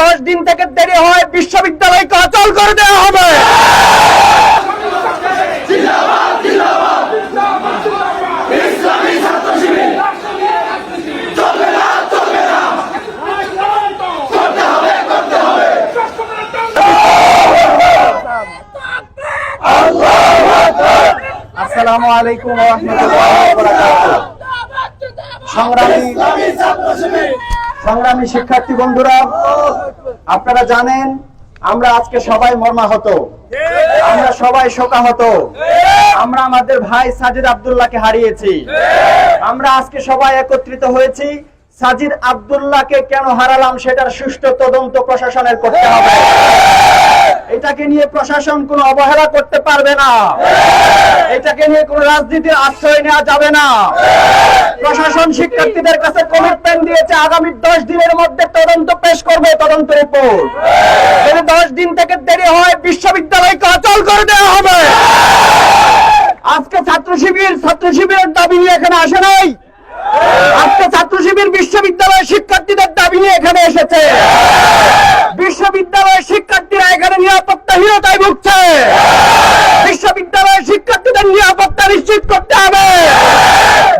দশ দিন থেকে দেরি হয় বিশ্ববিদ্যালয়কে অচল করে দেওয়া হবে। আসসালামু আলাইকুম সংগ্রামী সংগ্রামী শিক্ষার্থী বন্ধুরা, আপনারা জানেন, আমরা আজকে সবাই মর্মাহত। আমরা সবাই শোকাহত। আমরা আমাদের ভাই সাজিদ আবদুল্লাহকে হারিয়েছি। আমরা আজকে সবাই একত্রিত হয়েছি, সাজিদ আব্দুল্লাহকে কেন হারালাম সেটার সুষ্ঠু তদন্ত প্রশাসনের করতে হবে। এটাকে নিয়ে প্রশাসন কোনো অবহেলা করতে পারবে না। এটাকে নিয়ে কোনো রাজনীতির আশ্রয় নেওয়া যাবে না। প্রশাসন শিক্ষার্থীদের কাছে কমিটমেন্ট দিয়েছে, আগামী দশ দিনের মধ্যে তদন্ত পেশ করবে তদন্ত রিপোর্ট যদি দশ দিন থেকে দেরি হয়, বিশ্ববিদ্যালয়কে অচল করে দেওয়া হবে। আজকে ছাত্র শিবির, ছাত্র শিবিরের দাবি নিয়ে এখানে আসে নাই। আজকে ছাত্র শিবির বিশ্ববিদ্যালয়ের শিক্ষার্থীদের দাবি নিয়ে এখানে এসেছে। বিশ্ববিদ্যালয়ের শিক্ষার্থীরা এখানে নিরাপত্তাহীনতায় ভুগছে। বিশ্ববিদ্যালয়ের শিক্ষার্থীদের নিরাপত্তা নিশ্চিত করতে হবে।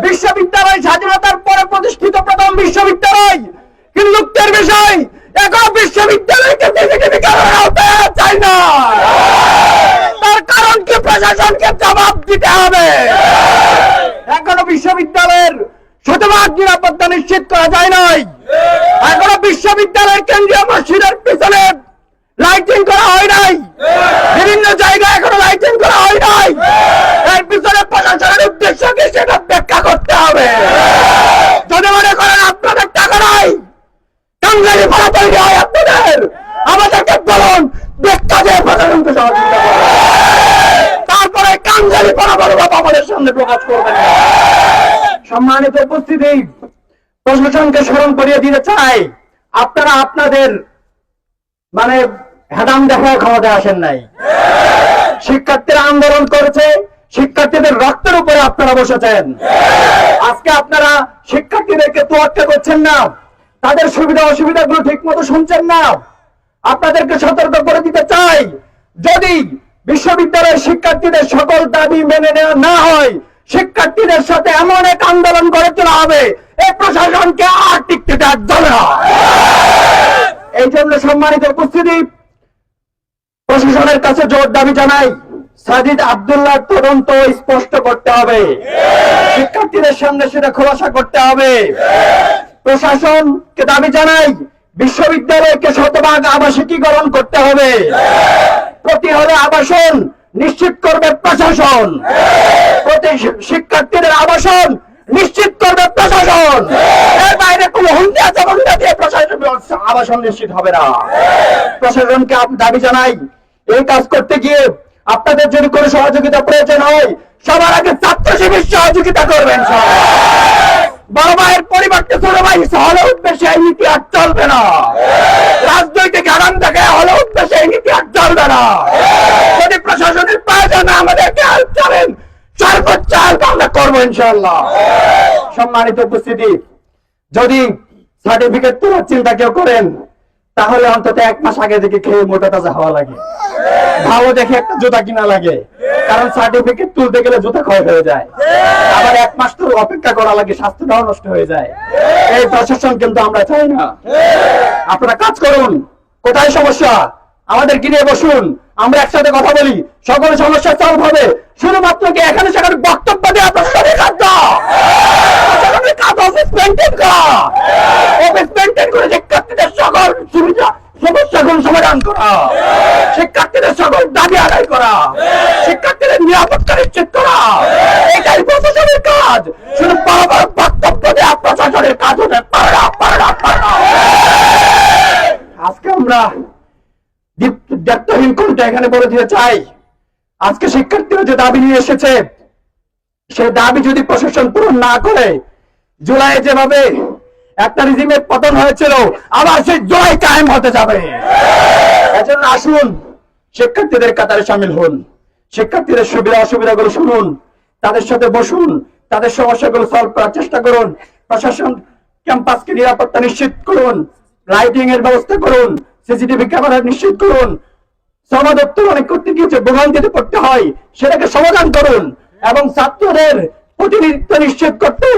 বিশ্ববিদ্যালয় স্বাধীনতার পরে প্রতিষ্ঠিত প্রথম বিশ্ববিদ্যালয়। হিন্দুত্বের বিষয়, এখন বিশ্ববিদ্যালয়কে আনা চাই না। তার কারণ কি প্রশাসনকে জবাব দিতে হবে? এখনও বিশ্ববিদ্যালয়ের শতভাগ নিরাপত্তা নিশ্চিত করা যায় নাই। বিশ্ববিদ্যালয়ের কেন্দ্রীয় মসজিদের পিছনে লাইটিং করা হয় নাই। বিভিন্ন জায়গায় এখনও লাইটিং করা হয় নাই। এর পিছনে প্রশাসনের উদ্দেশ্য কি সেটা ব্যাখ্যা করতে হবে। যদি মনে করেন আপনাদের টাকা নাই টাঙ্গালি ভাড়া তৈরি হয় আপনাদের। আমাদেরকে বলুন, ব্যাখ্যা দিয়ে প্রশাসনকে সহযোগিতা তারপরে কাঙ্গালি বরাবর বাবা আমাদের সামনে প্রকাশ করবেন। সম্মানিত উপস্থিতি, প্রশাসনকে স্মরণ করিয়ে দিতে চাই। আপনারা আপনাদের মানে হেদাম দেখায় ক্ষমতা আসেন নাই। শিক্ষার্থীরা আন্দোলন করেছে, শিক্ষার্থীদের রক্তের উপরে আপনারা বসেছেন। আজকে আপনারা শিক্ষার্থীদেরকে তোয়াক্কা করছেন না। তাদের সুবিধা অসুবিধা গুলো ঠিক মতো শুনছেন না। আপনাদেরকে সতর্ক করে দিতে চাই। যদি বিশ্ববিদ্যালয়ের শিক্ষার্থীদের সকল দাবি মেনে নেওয়া না হয় শিক্ষার্থীদের সাথে এমন এক আন্দোলন করে তোলা হবে এই প্রশাসনকে আর টিকতে দেওয়া এই জন্য সম্মানিত উপস্থিতি, প্রশাসনের কাছে জোর দাবি জানাই, সাজিদ আব্দুল্লাহ তদন্ত স্পষ্ট করতে হবে। শিক্ষার্থীদের সামনে সেটা খোলাসা করতে হবে। প্রশাসনকে দাবি জানাই, বিশ্ববিদ্যালয়কে শতভাগ আবাসিকীকরণ করতে হবে। প্রতি হলে আবাসন নিশ্চিত করবে প্রশাসন। প্রতি শিক্ষার্থীদের আবাসন নিশ্চিত করবে প্রশাসন। এর বাইরে কোনো হুন্ডা জবন্ডা দিয়ে প্রশাসন আবাসন নিশ্চিত হবে না। প্রশাসনকে দাবি জানাই, এই কাজ করতে গিয়ে আপনাদের যদি কোনো সহযোগিতা প্রয়োজন হয়, সবার আগে ছাত্র শিবির সহযোগিতা করবেন সব। বড় ভাইয়ের পরিবর্তে ছোট ভাই হলে উঠবে সেই আর চলবে না রাজনৈতিক আরাম দেখে হলে উঠবে সেই না যদি প্রশাসনের প্রয়োজন আমাদেরকে সর্বোচ্চ আমরা করব ইনশাল্লাহ সম্মানিত উপস্থিতি, যদি সার্টিফিকেট তোলার চিন্তা কেউ করেন, তাহলে অন্তত এক মাস আগে থেকে খেয়ে মোটা তাজা হওয়া লাগে। দেখে একটা জুতা কিনা লাগে। কারণ সার্টিফিকেট তুলতে গেলে জুতা ক্ষয় হয়ে যায়। আবার এক মাস তো অপেক্ষা করা লাগে, স্বাস্থ্যটাও নষ্ট হয়ে যায়। এই প্রশাসন কিন্তু আমরা চাই না। আপনারা কাজ করুন। কোথায় সমস্যা? আমাদের গিরে বসুন? আমরা একসাথে কথা বলি। সকল সমস্যা সলভ হবে। শুধুমাত্র কি এখানে সেখানে বক্তব্য দেওয়া আপনার কাজ খাদ্য? অফিস মেনটেন করা। অফিস মেনটেন করে শিক্ষার্থীদের সকল সুবিধা সমস্যাগুলো সমাধান করা শিক্ষার্থীদের সকল দাবি আদায় করা শিক্ষার্থীদের নিরাপত্তা নিশ্চিত করা এটাই প্রশাসনের কাজ শুধু বড় বড় বক্তব্য দেওয়া প্রশাসনের কাজ হতে পারে না পারে না পারে না আজকে আমরা দীপ- কোনটা? এখানে বলে দিতে চাই। আজকে শিক্ষার্থীরা যে দাবি নিয়ে এসেছে, সে দাবি যদি প্রশাসন পূরণ না করে, জুলাই যেভাবে একটা রিজিমের পতন হয়েছিল, আবার সেই জুলাই কায়েম হতে যাবে। এজন্য আসুন, শিক্ষার্থীদের কাতারে সামিল হন। শিক্ষার্থীদের সুবিধা অসুবিধা গুলো শুনুন। তাদের সাথে বসুন, তাদের সমস্যাগুলো সলভ করার চেষ্টা করুন। প্রশাসন ক্যাম্পাসকে নিরাপত্তা নিশ্চিত করুন। লাইটিং এর ব্যবস্থা করুন। সিসিটিভি ক্যামেরা নিশ্চিত করুন। সমাদত্ত অনেক করতে গিয়েছে ভোগান্তিতে পড়তে হয়, সেটাকে সমাধান করুন। এবং ছাত্রদের প্রতিনিধিত্ব নিশ্চিত করতে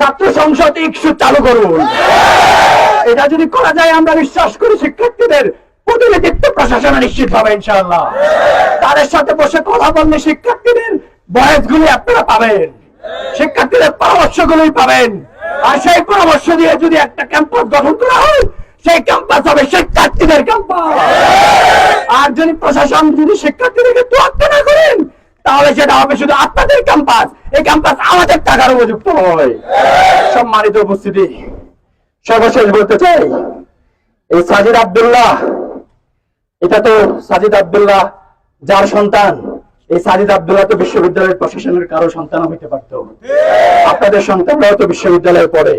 ছাত্র সংসদ ইস্যু চালু করুন। এটা যদি করা যায়, আমরা বিশ্বাস করি শিক্ষার্থীদের প্রতিনিধিত্ব প্রশাসনে নিশ্চিত হবে, ইনশাআল্লাহ। তাদের সাথে বসে কথা বললে শিক্ষার্থীদের বয়সগুলি আপনারা পাবেন। শিক্ষার্থীদের পরামর্শগুলোই পাবেন। আর সেই পরামর্শ দিয়ে যদি একটা ক্যাম্পাস গঠন করা হয়, সেই ক্যাম্পাস হবে শিক্ষার্থীদের ক্যাম্পাস প্রশাসন যদি শিক্ষার্থীদেরকে তোয়াক্কা না করেন, তাহলে সেটা হবে শুধু আপনাদের ক্যাম্পাস এই ক্যাম্পাস আমাদের টাকার উপযুক্ত হয় সম্মানিত উপস্থিতি, সর্বশেষ বলতে চাই, এই সাজিদ আব্দুল্লাহ, এটা তো সাজিদ আব্দুল্লাহ যার সন্তান। এই সাজিদ আব্দুল্লাহ তো বিশ্ববিদ্যালয়ের প্রশাসনের কারও সন্তান হইতে পারত। আপনাদের সন্তানরাও তো বিশ্ববিদ্যালয়ে পড়ে।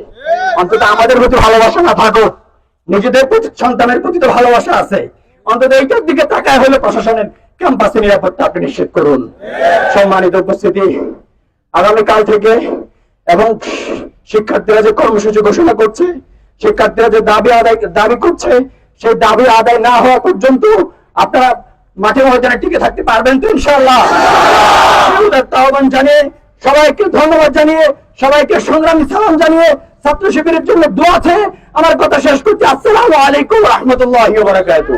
অন্তত আমাদের প্রতি ভালোবাসা না থাকুক। নিজেদের প্রতি সন্তানের প্রতি তো ভালোবাসা আছে। অন্তত এইটার দিকে তাকায় হলে প্রশাসনের ক্যাম্পাসে নিরাপত্তা আপনি নিশ্চিত করুন। সম্মানিত উপস্থিতি, আগামীকাল থেকে এবং শিক্ষার্থীরা যে কর্মসূচি ঘোষণা করছে, শিক্ষার্থীরা যে দাবি আদায়, দাবি করছে, সেই দাবি আদায় না হওয়া পর্যন্ত আপনারা মাঠে ময়দানে টিকে থাকতে পারবেন তো ইনশাআল্লাহ। উদাত্ত আহ্বান জানিয়ে সবাইকে ধন্যবাদ জানিয়ে, সবাইকে সংগ্রামী সালাম জানিয়ে ছাত্র শিবিরের জন্য দোয়া আছে আমার কথা শেষ করছি। আসসালামু আলাইকুম রহমতুল্লাহ বারাকাতুহু।